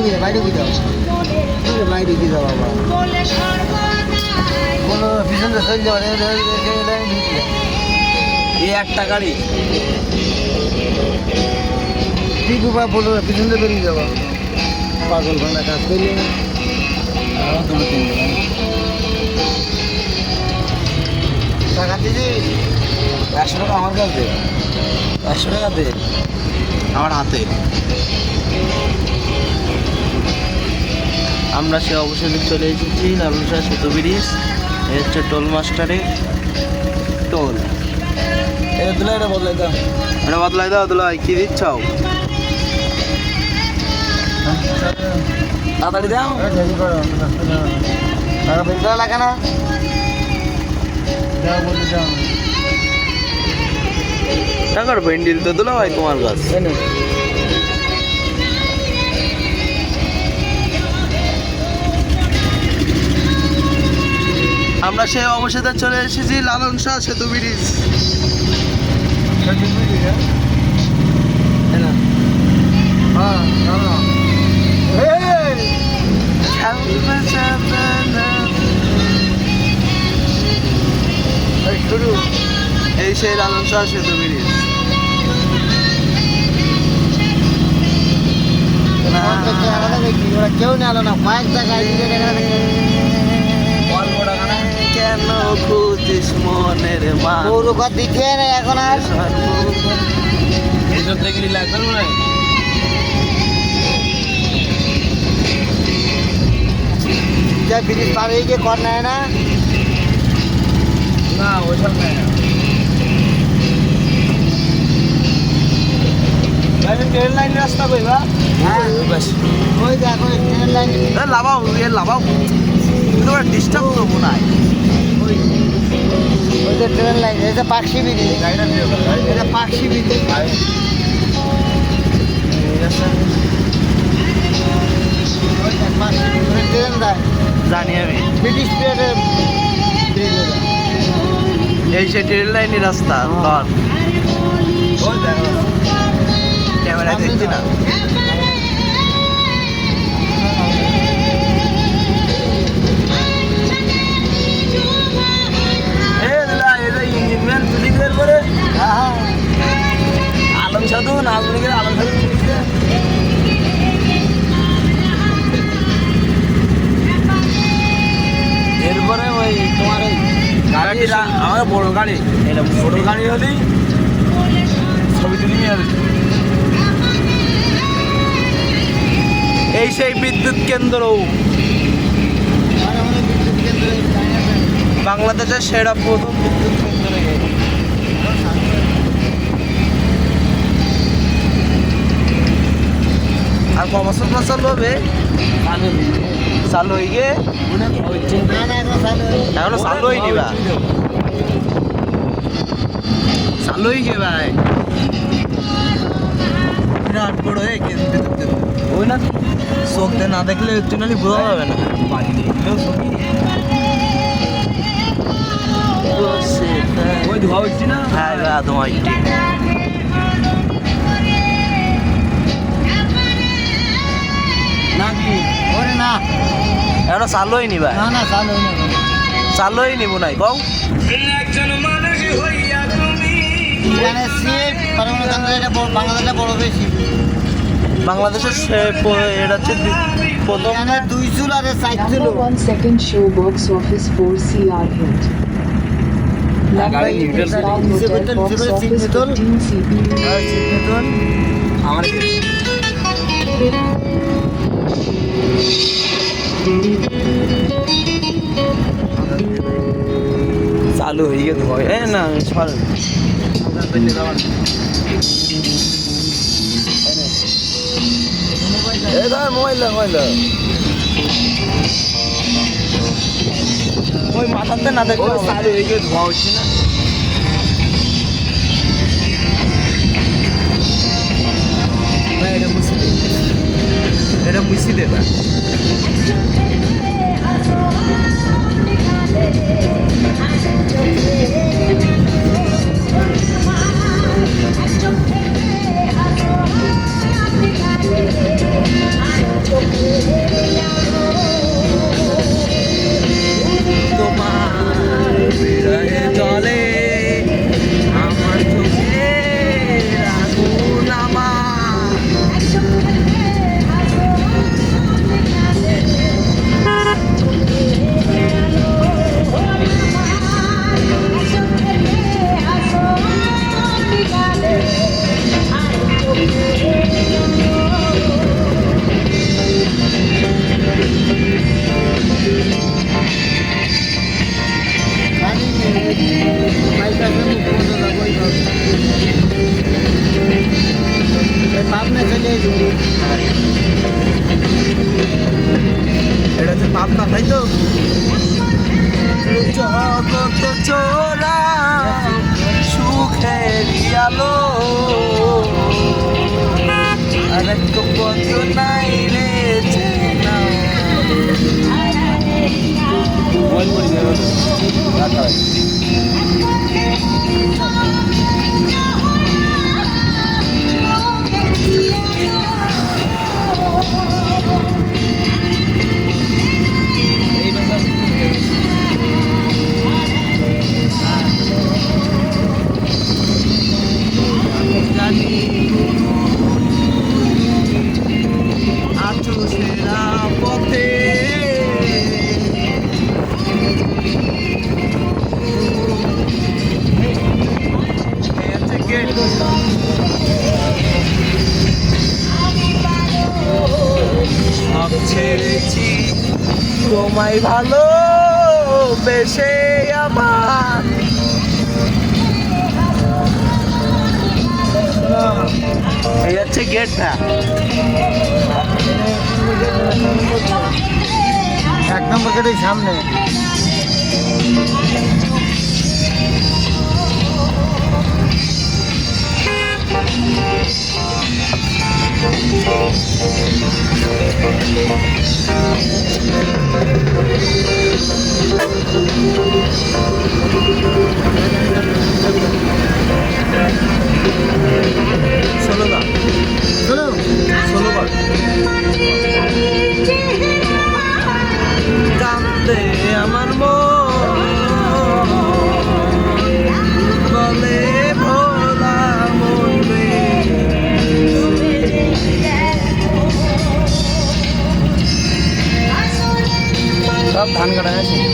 ঢুকে দাও বাইরে ঢুকে দাও এই বাইরে ঢুকে দাও বাবা? কোনো পিছন দিয়ে চলে যাবে এই একটা গাড়ি। ঠিক বলো পিছন বেরিয়ে যাব পাগল ভাঙা কাজ করলে না। টাকা দিদি একশো টাকা আমার কাছে একশো টাকা দে। আমার হাতে। আমরা সে অবসরে চলে এসেছি লালুসা সেতু ব্রিজ এই হচ্ছে টোল মাস্টারের টোল। এটা এটা বদলাই দাও। এটা বদলাই দাও দুলাই কি দিচ্ছ? তাড়াতাড়ি দাও। লাগে না। টাকার ভেন্ডিল তো দুলা ভাই তোমার কাছে। আমরা সে অবসাদে চলে এসেছি লালন শাহ সেতু ব্রিজ। হ্যাঁ এই সেই লালন শাহ সেতু ব্রিজ। ওরা কেউ নেলো না কয়েক জায়গায়। কেন খুঁজিস মনের মা পৌরঘর দিকে না এখন আর? এসব দেখলি লাগবে না? যা ব্রিজ পার হয়ে গিয়ে কর নেয় না? না ওইসব নাই ট্রেন লাইন রাস্তা কইবা হ্যাঁ? ওই দেখো এই ট্রেন লাইন। লাভাও এ লাভাও। ডিস্টার্ব করব না। ওই যে ট্রেন লাইন এটা ট্রেন যায় জানি আমি। ব্রিটিশ পিরিয়ডের এই সে ট্রেন রাস্তা ধর ক্যামেরা দেখছি না। গাড়ি আমার বড় গাড়ি। এটা ছোট গাড়ি হলেই ছবি তুলি নিয়ে আসবে এই সেই বিদ্যুৎ কেন্দ্র। বিদ্যুৎ বাংলাদেশের সেরা প্রথম বিদ্যুৎ কেন্দ্র আর ক বছর পর চালু হবে চালু হয়ে গিয়ে না না এখন চালু হয়নি। বা চালু হয়ে গিয়ে ভাই? বিরাট বড় হয়ে গেছে। ওই না? চোখ দিয়ে না দেখলে অরিজিনালি বোঝা যাবে না। ওই ধোয়া হচ্ছে না? হ্যাঁ বা ধোয়া হচ্ছে নাকি ওরে না। এখনও চালু হয়নি ভাই না না চালু হয়নি এখন। চালু হয়নি বোনাই কও মানে সিট পারমাণবিক এটা বড়- বাংলাদেশে বড় বেশি। বাংলাদেশের এটা হচ্ছে প্রথম দুই চুল আর চার চুল। Number one second show box office 4 CR hit. Number গাড়ি eight চালু হয়ে গেছে ভয় এ না সর এ ধর মোবাইল মোবাইল ওই মাথাতে না দেখলে চালু হয়ে গিয়ে ধোয়া হচ্ছে না? এটা মুছি দে। এটা মুছি দে পাবনা তাই তো? জগত চোরা সুখের আলো। আর পথ নাই রে চেনা। আছো সেরা পথে সব ছেড়েছি তোমায় ভালো বেশে আমার এই হচ্ছে গেটটা এক নম্বর গেটের সামনে ষোলো ধান কাটা গেছে